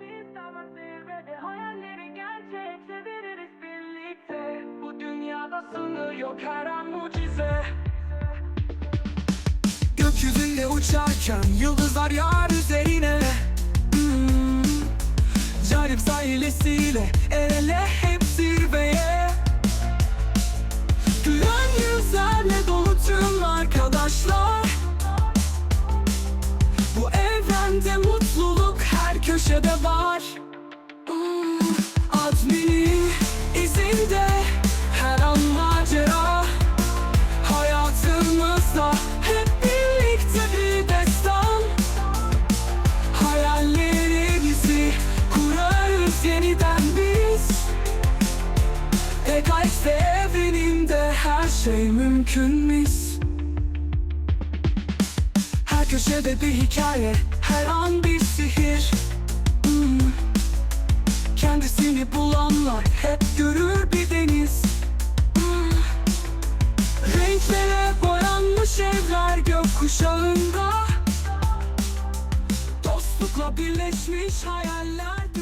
biz ama zirvede Hayalleri gerçek çeviririz birlikte. Bu dünyada sınır yok her an mucize. Gökyüzünde uçarken yıldızlar yar üzerine. Hmm. Canip sahilesiyle el ele her köşede var. Hmm. Admini izinde her an macera. Hayatımızda hep birlikte bir destan. Hayallerimizi kurarız yeniden biz. Egax ve evreninde her şey mümkün mis. Her köşede bir hikaye, her an Bulanlar hep görür bir deniz Hmm. Renklere boyanmış evler gökkuşağında Dostlukla birleşmiş hayaller